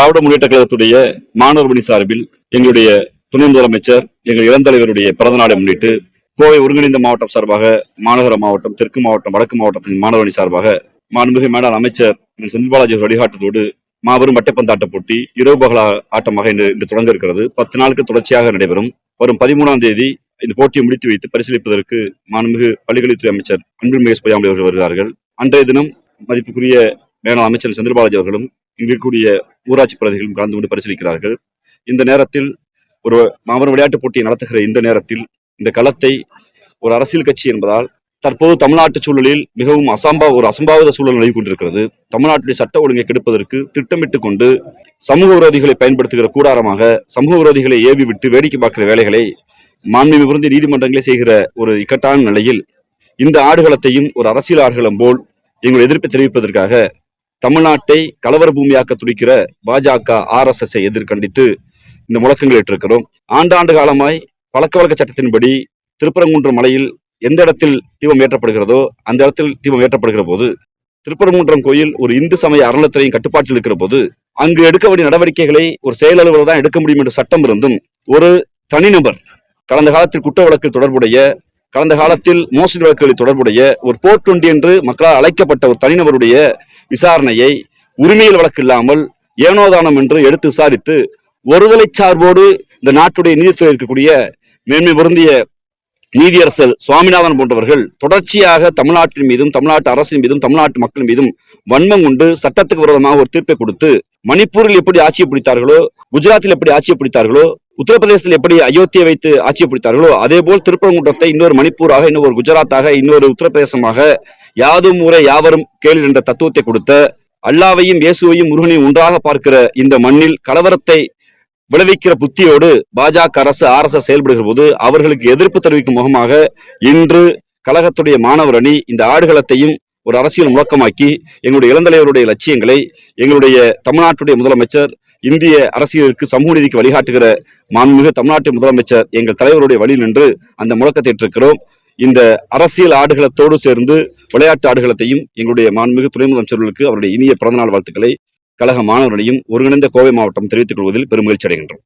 திராவிட முன்னேற்ற கழகத்துடைய மாணவர் மணி சார்பில் எங்களுடைய துணை முதலமைச்சர் எங்கள் இளந்தலைவருடைய பிறந்த நாளை முன்னிட்டு கோவை ஒருங்கிணைந்த மாவட்டம் சார்பாக மாநகர மாவட்டம் தெற்கு மாவட்டம் வடக்கு மாவட்டத்தின் மாணவர் அணி சார்பாக மாண்புமிகு மேலாள் அமைச்சர் செந்தில் பாலாஜி வழிகாட்டத்தோடு மாபெரும் வட்டைப்பந்தாட்ட போட்டி இரவு பகலா ஆட்டமாக இன்று இன்று தொடங்க இருக்கிறது. பத்து நாளுக்கு தொடர்ச்சியாக நடைபெறும். வரும் பதிமூணாம் தேதி இந்த போட்டியை முடித்து வைத்து பரிசீலிப்பதற்கு மாண்புமிகு பள்ளிக்கல்வித்துறை அமைச்சர் அன்பில் மகேஷ் பொய்யாமொழி அவர்கள் வருகிறார்கள். அன்றைய தினம் மதிப்புக்குரிய மேலாள் அமைச்சர் செந்தில் பாலாஜி அவர்களும் இருக்கக்கூடிய ஊராட்சி பிரதிகளும் கலந்து கொண்டு பரிசீலிக்கிறார்கள். இந்த நேரத்தில் ஒரு மாபெரும் விளையாட்டுப் போட்டியை நடத்துகிற இந்த நேரத்தில் இந்த களத்தை ஒரு அரசியல் கட்சி என்பதால் தற்போது தமிழ்நாட்டு சூழலில் மிகவும் அசம்பா ஒரு அசம்பாவித சூழல் நிலவி கொண்டிருக்கிறது. தமிழ்நாட்டுடைய சட்ட ஒழுங்கை கெடுப்பதற்கு திட்டமிட்டு கொண்டு சமூக விரோதிகளை பயன்படுத்துகிற கூடாரமாக சமூக விரோதிகளை ஏவி விட்டு வேடிக்கை பார்க்கிற வேலைகளை மாண்புமிகு புரிந்து நீதிமன்றங்களே செய்கிற ஒரு இக்கட்டான நிலையில் இந்த ஆடுகளத்தையும் ஒரு அரசியல் ஆடுகளம் போல் எங்கள் எதிர்ப்பை தெரிவிப்பதற்காக தமிழ்நாட்டை கலவர பூமியாக்க துடிக்கிற பாஜக ஆர் எஸ் எஸ் எதிர்கண்டித்து இந்த முழக்கங்கள் ஏற்றிருக்கிறோம். ஆண்டாண்டு காலமாய் பழக்க வழக்க சட்டத்தின்படி திருப்பரங்குன்றம் மலையில் எந்த இடத்தில் தீபம் ஏற்றப்படுகிறதோ அந்த இடத்தில் தீபம் ஏற்றப்படுகிற போது திருப்பரங்குன்றம் கோயில் ஒரு இந்து சமய அறநிலைத்துறையின் கட்டுப்பாட்டில் இருக்கிற போது அங்கு எடுக்க வேண்டிய நடவடிக்கைகளை ஒரு செயலலுவலர் தான் எடுக்க முடியும் என்ற சட்டம் இருந்தும் ஒரு தனிநபர் கடந்த காலத்தில் குற்ற வழக்கில் தொடர்புடைய கடந்த காலத்தில் மோசடி வழக்குகளில் தொடர்புடைய ஒரு போர் டுவெண்டி என்று மக்களால் அழைக்கப்பட்ட ஒரு தனிநபருடைய விசாரணையை உரிமையில் வழக்கு இல்லாமல் ஏனோதானம் என்று எடுத்து விசாரித்து ஒருதலை சார்போடு இந்த நாட்டுடைய நீதித்துறை இருக்கக்கூடிய மேன்மை பொருந்திய நீதியரசர் சுவாமிநாதன் போன்றவர்கள் தொடர்ச்சியாக தமிழ்நாட்டின் மீதும் தமிழ்நாட்டு அரசின் மீதும் தமிழ்நாட்டு மக்கள் மீதும் வன்மம் கொண்டு சட்டத்துக்கு விரோதமாக ஒரு தீர்ப்பை கொடுத்து மணிப்பூரில் எப்படி ஆட்சியை பிடித்தார்களோ குஜராத்தில் எப்படி ஆட்சியை பிடித்தார்களோ உத்தரப்பிரதேசத்தில் எப்படி அயோத்தியை வைத்து ஆட்சியை பிடித்தார்களோ அதே போல் திருப்பரங்குன்றத்தை இன்னொரு மணிப்பூராக இன்னொரு குஜராத்தாக இன்னொரு உத்தரப்பிரதேசமாக யாதும் ஊரே யாவரும் கேள் என்ற தத்துவத்தை கொடுத்த அல்லாவையும் இயேசுவையும் முருகனையும் ஒன்றாக பார்க்கிற இந்த மண்ணில் கலவரத்தை விளைவிக்கிற புத்தியோடு பாஜக அரசு ஆர் எஸ் செயல்படுகிற போது அவர்களுக்கு எதிர்ப்பு தெரிவிக்கும் முகமாக இன்று கழகத்துடைய மாணவர் அணி இந்த ஆடுகளத்தையும் ஒரு அரசியல் முழக்கமாக்கி எங்களுடைய இளந்தலைவருடைய லட்சியங்களை எங்களுடைய தமிழ்நாட்டுடைய முதலமைச்சர் இந்திய அரசியலுக்கு சமூக நீதிக்கு வழிகாட்டுகிற மாண்புமிகு தமிழ்நாட்டு முதலமைச்சர் எங்கள் தலைவருடைய வழி நின்று அந்த முழக்கத்தை ஏற்றிருக்கிறோம். இந்த அரசியல் ஆடுகளத்தோடு சேர்ந்து விளையாட்டு ஆடுகளத்தையும் எங்களுடைய மாண்புமிகு துணை முதலமைச்சர்களுக்கு அவருடைய இனிய பிறந்தநாள் வாழ்த்துக்களை கழக மாணவர்களையும் ஒருங்கிணைந்த கோவை மாவட்டம் தெரிவித்துக் கொள்வதில் பெருமகிழ்ச்சி அடைகின்றோம்.